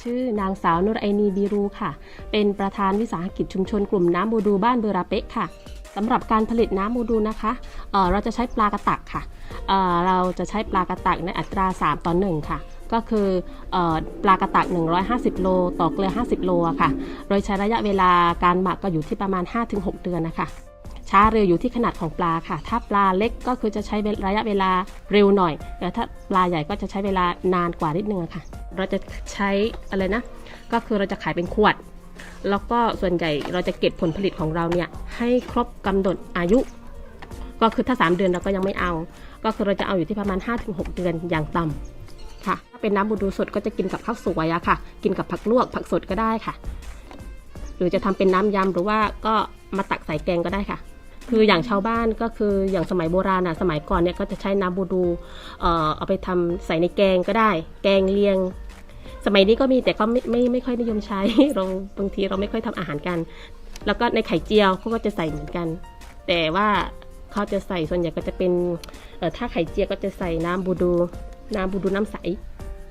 ชื่อนางสาวนุรไอนีบีรูค่ะ เป็นประธานวิสาหกิจชุมชนกลุ่มน้ำบูดูบ้านเบราเป๊ะค่ะสำหรับการผลิตน้ำบูดูนะคะเเราจะใช้ปลากระตักค่ะเเราจะใช้ปลากระตักในอัตรา 3ต่อ1ค่ะก็คือออปลากระตัก 150 โลต่อเกลือ 50 โลค่ะ โดยใช้ระยะเวลาการหมักก็อยู่ที่ประมาณ 5-6 เดือนนะคะ ช้าเร็วอยู่ที่ขนาดของปลาค่ะ ถ้าปลาเล็กก็คือจะใช้ระยะเวลาเร็วหน่อย แต่ถ้าปลาใหญ่ก็จะใช้เวลานานกว่านิดนึงค่ะ เราจะใช้อะไรนะ ก็คือเราจะขายเป็นขวด แล้วก็ส่วนใหญ่เราจะเก็บผลผลิตของเราเนี่ยให้ครบกำหนดอายุ ก็คือถ้า 3 เดือนเราก็ยังไม่เอา ก็คือเราจะเอาอยู่ที่ประมาณ 5-6 เดือนอย่างต่ำค่ะ ถ้าเป็นน้ำบูดูสดก็จะกินกับข้าวสวยอะค่ะ กินกับผักลวกผักสดก็ได้ค่ะ หรือจะทำเป็นน้ำยำหรือว่าก็มาตักใส่แกงก็ได้ค่ะ คืออย่างชาวบ้านก็คืออย่างสมัยโบราณอะสมัยก่อนเนี่ยก็จะใช้น้ำบูดูเอ่อเอาไปทำใส่ในแกงก็ได้ แกงเลียง สมัยนี้ก็มีแต่ก็ไม่ไม่ไม่ค่อยนิยมใช้ เราบางทีเราไม่ค่อยทำอาหารกัน แล้วก็ในไข่เจียวเขาก็จะใส่เหมือนกัน แต่ว่าเขาจะใส่ส่วนใหญ่ก็จะเป็นเอ่อถ้าไข่เจียวก็จะใส่น้ำบูดูน้ำบูดูน้ำใส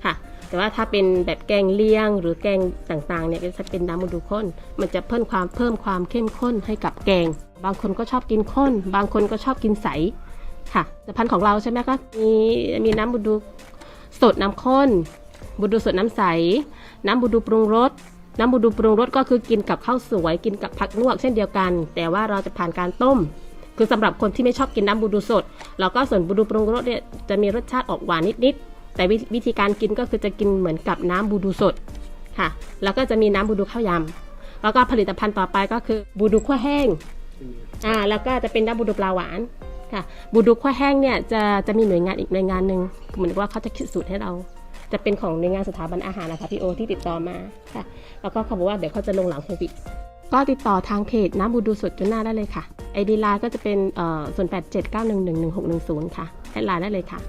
ค่ะ แต่ว่าถ้าเป็นแบบแกงเลียงหรือแกงต่างๆเนี่ยจะเป็นน้ำบูดูข้น มันจะเพิ่มความเพิ่มความเข้มข้นให้กับแกง บางคนก็ชอบกินข้น บางคนก็ชอบกินใสค่ะแต่พันธุ์ของเราใช่ไหมก็มีมีน้ำบูดูสดน้ำข้นบูดูสดน้ำใส น้ำบูดูปรุงรสน้ำบูดูปรุงรสก็คือกินกับข้าวสวย กินกับผักลวกเช่นเดียวกัน แต่ว่าเราจะผ่านการต้ม คือสำหรับคนที่ไม่ชอบกินน้ำบูดูสดเราก็ส่วนบูดูปรุงรสเนี่ยจะมีรสชาติออกหวานนิดๆแต่วิวิธีการกินก็คือจะกินเหมือนกับน้ำบูดูสดค่ะ แล้วก็จะมีน้ำบูดูข้าวยำแล้วก็ผลิตภัณฑ์ต่อไปก็คือบูดูขั้วแห้ง อ่าแล้วก็จะเป็นน้ำบูดูปลาหวานค่ะบูดูขั้วแห้งเนี่ยจะจะมีหน่วยงานอีกหน่วยงานหนึ่งเหมือนว่าเขาจะคิดสูตรให้เรา จะเป็นของหน่วยงานสถาบันอาหารนะคะพี่โอที่ติดต่อมาค่ะ แล้วก็เขาบอกว่าเดี๋ยวเขาจะลงหลังโควิดก็ติดต่อทางเพจน้ำบูดูสดจนหน้าได้เลยค่ะไอดีไลน์ก็จะเป็นเอ่อส่วน 8 7 9 1 1 1 6 1 0 ค่ะแอดไลน์ได้เลยค่ะ